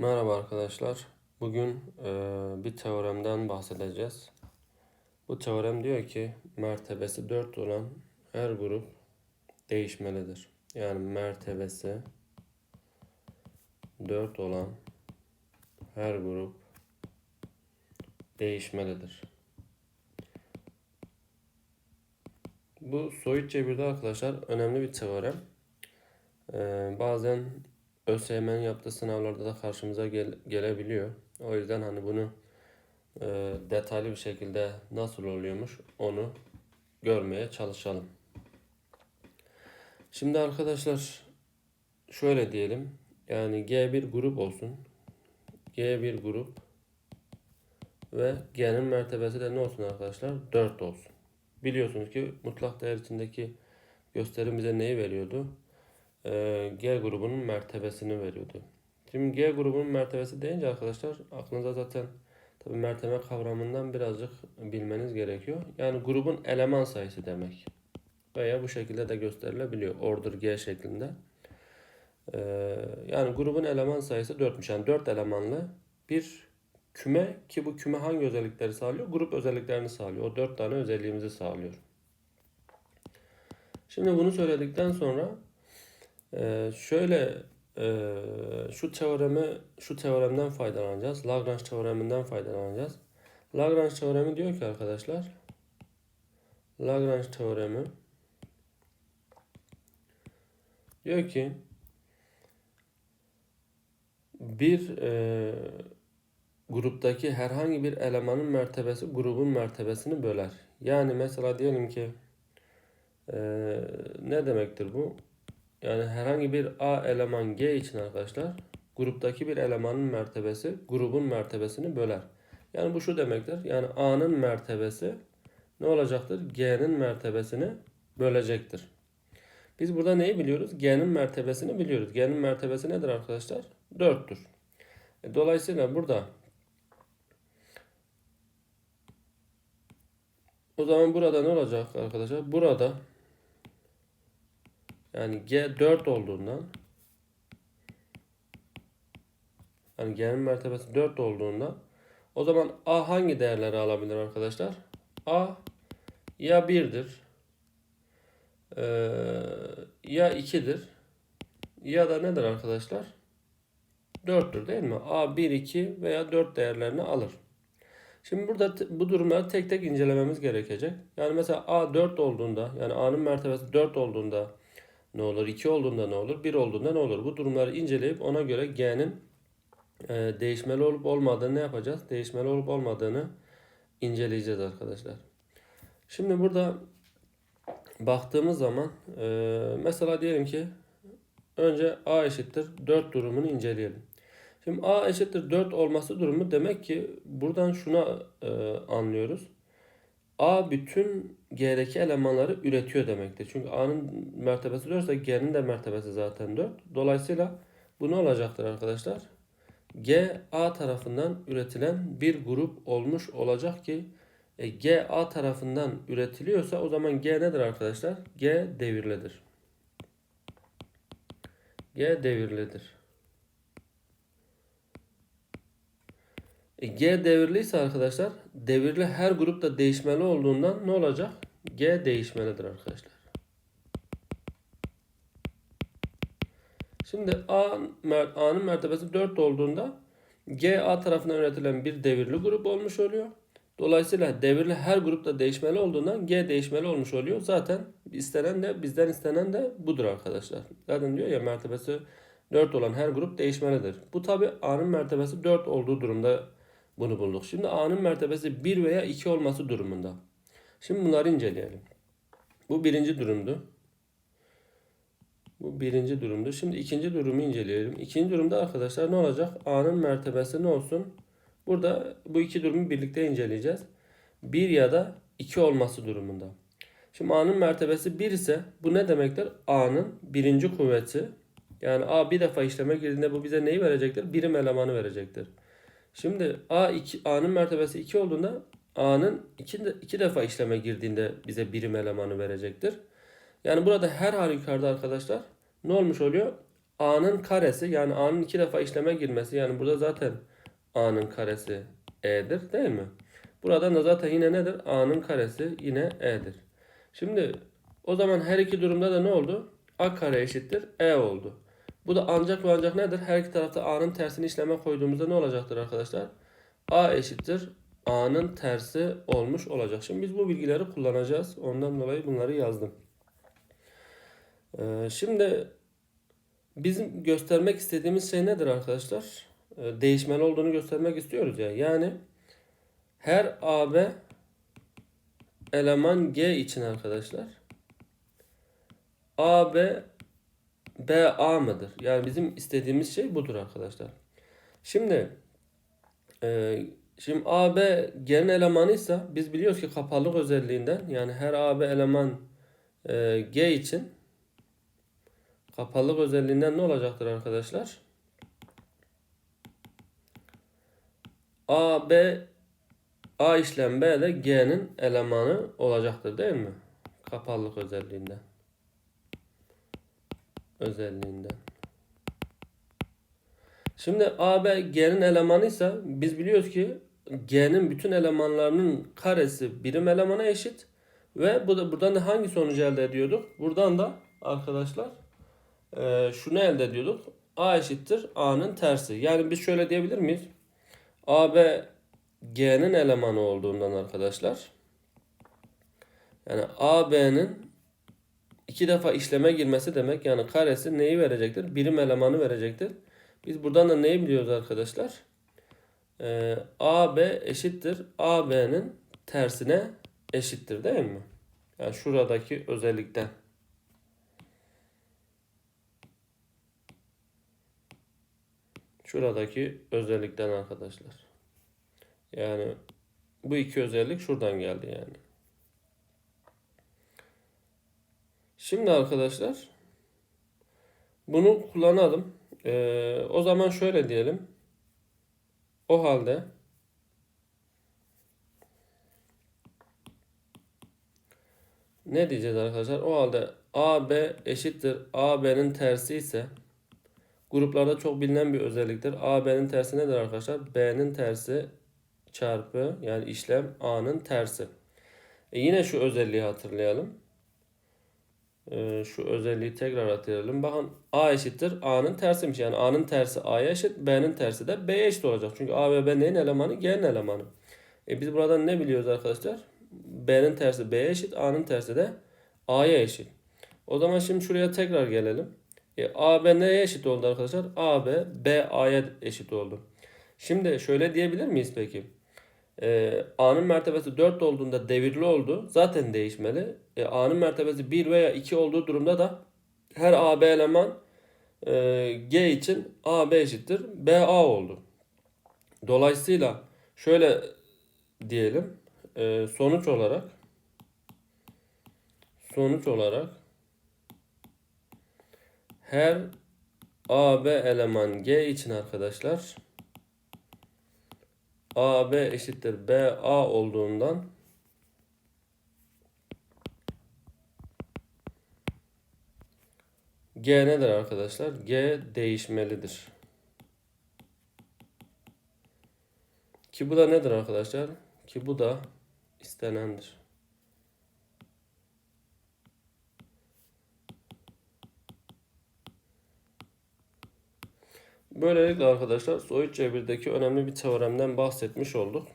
Merhaba arkadaşlar. Bugün e, bir teoremden bahsedeceğiz. Bu teorem diyor ki mertebesi 4 olan her grup değişmelidir. Yani mertebesi 4 olan her grup değişmelidir. Bu soyut cebirde arkadaşlar önemli bir teorem. E, bazen ÖSYM'nin yaptığı sınavlarda da karşımıza gel- gelebiliyor. O yüzden hani bunu e, detaylı bir şekilde nasıl oluyormuş onu görmeye çalışalım. Şimdi arkadaşlar şöyle diyelim. Yani G bir grup olsun. G bir grup ve G'nin mertebesi de ne olsun arkadaşlar? 4 olsun. Biliyorsunuz ki mutlak değer içindeki gösterim bize neyi veriyordu? Ee, G grubunun mertebesini veriyordu. Şimdi G grubunun mertebesi deyince arkadaşlar aklınıza zaten tabi mertebe kavramından birazcık bilmeniz gerekiyor. Yani grubun eleman sayısı demek. Veya bu şekilde de gösterilebiliyor. Order G şeklinde. Ee, yani grubun eleman sayısı 4'müş. Yani 4 elemanlı bir küme ki bu küme hangi özellikleri sağlıyor? Grup özelliklerini sağlıyor. O 4 tane özelliğimizi sağlıyor. Şimdi bunu söyledikten sonra ee, şöyle e, şu teoremi şu teoremden faydalanacağız. Lagrange teoreminden faydalanacağız. Lagrange teoremi diyor ki arkadaşlar Lagrange teoremi diyor ki bir e, gruptaki herhangi bir elemanın mertebesi grubun mertebesini böler. Yani mesela diyelim ki e, ne demektir bu? Yani herhangi bir A eleman G için arkadaşlar gruptaki bir elemanın mertebesi grubun mertebesini böler. Yani bu şu demektir. Yani A'nın mertebesi ne olacaktır? G'nin mertebesini bölecektir. Biz burada neyi biliyoruz? G'nin mertebesini biliyoruz. G'nin mertebesi nedir arkadaşlar? 4'tür. E, dolayısıyla burada o zaman burada ne olacak arkadaşlar? Burada yani G 4 olduğundan yani G'nin mertebesi 4 olduğundan o zaman A hangi değerleri alabilir arkadaşlar? A ya 1'dir ee, ya 2'dir ya da nedir arkadaşlar? 4'tür değil mi? A 1, 2 veya 4 değerlerini alır. Şimdi burada bu durumları tek tek incelememiz gerekecek. Yani mesela A 4 olduğunda yani A'nın mertebesi 4 olduğunda ne olur? 2 olduğunda ne olur? 1 olduğunda ne olur? Bu durumları inceleyip ona göre G'nin e, değişmeli olup olmadığını ne yapacağız? Değişmeli olup olmadığını inceleyeceğiz arkadaşlar. Şimdi burada baktığımız zaman e, mesela diyelim ki önce A eşittir 4 durumunu inceleyelim. Şimdi A eşittir 4 olması durumu demek ki buradan şuna e, anlıyoruz. A bütün G'deki elemanları üretiyor demektir. Çünkü A'nın mertebesi 4 ise G'nin de mertebesi zaten 4. Dolayısıyla bu ne olacaktır arkadaşlar? G A tarafından üretilen bir grup olmuş olacak ki e, G A tarafından üretiliyorsa o zaman G nedir arkadaşlar? G devirlidir. G devirlidir. E, G devirliyse arkadaşlar devirli her grupta değişmeli olduğundan ne olacak? G değişmelidir arkadaşlar. Şimdi A, A'nın mertebesi 4 olduğunda G A tarafından üretilen bir devirli grup olmuş oluyor. Dolayısıyla devirli her grupta değişmeli olduğundan G değişmeli olmuş oluyor. Zaten istenen de bizden istenen de budur arkadaşlar. Zaten diyor ya mertebesi 4 olan her grup değişmelidir. Bu tabi A'nın mertebesi 4 olduğu durumda bunu bulduk. Şimdi A'nın mertebesi 1 veya 2 olması durumunda. Şimdi bunları inceleyelim. Bu birinci durumdu. Bu birinci durumdu. Şimdi ikinci durumu inceleyelim. İkinci durumda arkadaşlar ne olacak? A'nın mertebesi ne olsun? Burada bu iki durumu birlikte inceleyeceğiz. 1 ya da 2 olması durumunda. Şimdi A'nın mertebesi 1 ise bu ne demektir? A'nın birinci kuvveti. Yani A bir defa işleme girdiğinde bu bize neyi verecektir? Birim elemanı verecektir. Şimdi A 2 A'nın mertebesi 2 olduğunda A'nın 2 iki, iki defa işleme girdiğinde bize birim elemanı verecektir. Yani burada her halükarda arkadaşlar ne olmuş oluyor? A'nın karesi yani A'nın iki defa işleme girmesi yani burada zaten A'nın karesi E'dir değil mi? Buradan da zaten yine nedir? A'nın karesi yine E'dir. Şimdi o zaman her iki durumda da ne oldu? A kare eşittir E oldu. Bu da ancak ve ancak nedir? Her iki tarafta A'nın tersini işleme koyduğumuzda ne olacaktır arkadaşlar? A eşittir A'nın tersi olmuş olacak. Şimdi biz bu bilgileri kullanacağız. Ondan dolayı bunları yazdım. Ee, şimdi bizim göstermek istediğimiz şey nedir arkadaşlar? Ee, olduğunu göstermek istiyoruz ya. Yani her AB eleman G için arkadaşlar AB BA mıdır? Yani bizim istediğimiz şey budur arkadaşlar. Şimdi e, şimdi AB G'nin elemanıysa biz biliyoruz ki kapalılık özelliğinden yani her AB eleman e, G için kapalılık özelliğinden ne olacaktır arkadaşlar? A, B, A işlem B de G'nin elemanı olacaktır değil mi? Kapalılık özelliğinden. Özelliğinden. Şimdi A, B, G'nin elemanıysa biz biliyoruz ki G'nin bütün elemanlarının karesi birim elemana eşit. Ve bu da, buradan da hangi sonucu elde ediyorduk? Buradan da arkadaşlar e, şunu elde ediyorduk. A eşittir A'nın tersi. Yani biz şöyle diyebilir miyiz? AB G'nin elemanı olduğundan arkadaşlar. Yani AB'nin iki defa işleme girmesi demek yani karesi neyi verecektir? Birim elemanı verecektir. Biz buradan da neyi biliyoruz arkadaşlar? Ee, AB eşittir AB'nin tersine eşittir değil mi? Yani şuradaki özellikten. Şuradaki özellikten arkadaşlar. Yani bu iki özellik şuradan geldi yani. Şimdi arkadaşlar bunu kullanalım. Ee, o zaman şöyle diyelim. O halde ne diyeceğiz arkadaşlar? O halde AB eşittir AB'nin tersi ise gruplarda çok bilinen bir özelliktir. AB'nin tersi nedir arkadaşlar? B'nin tersi çarpı yani işlem A'nın tersi. E yine şu özelliği hatırlayalım. Ee, şu özelliği tekrar hatırlayalım. Bakın A eşittir A'nın tersiymiş. Yani A'nın tersi A'ya eşit, B'nin tersi de B'ye eşit olacak. Çünkü A ve B neyin elemanı? G'nin elemanı. E biz buradan ne biliyoruz arkadaşlar? B'nin tersi B'ye eşit, A'nın tersi de A'ya eşit. O zaman şimdi şuraya tekrar gelelim. E, A, B neye eşit oldu arkadaşlar? A, B, B, A'ya eşit oldu. Şimdi şöyle diyebilir miyiz peki? E, A'nın mertebesi 4 olduğunda devirli oldu. Zaten değişmeli. E, A'nın mertebesi 1 veya 2 olduğu durumda da her AB eleman e, G için AB eşittir BA oldu. Dolayısıyla şöyle diyelim. E, sonuç olarak sonuç olarak her AB eleman G için arkadaşlar AB eşittir BA olduğundan G nedir arkadaşlar? G değişmelidir. Ki bu da nedir arkadaşlar? Ki bu da istenendir. Böylelikle arkadaşlar soyut cebirdeki önemli bir teoremden bahsetmiş olduk.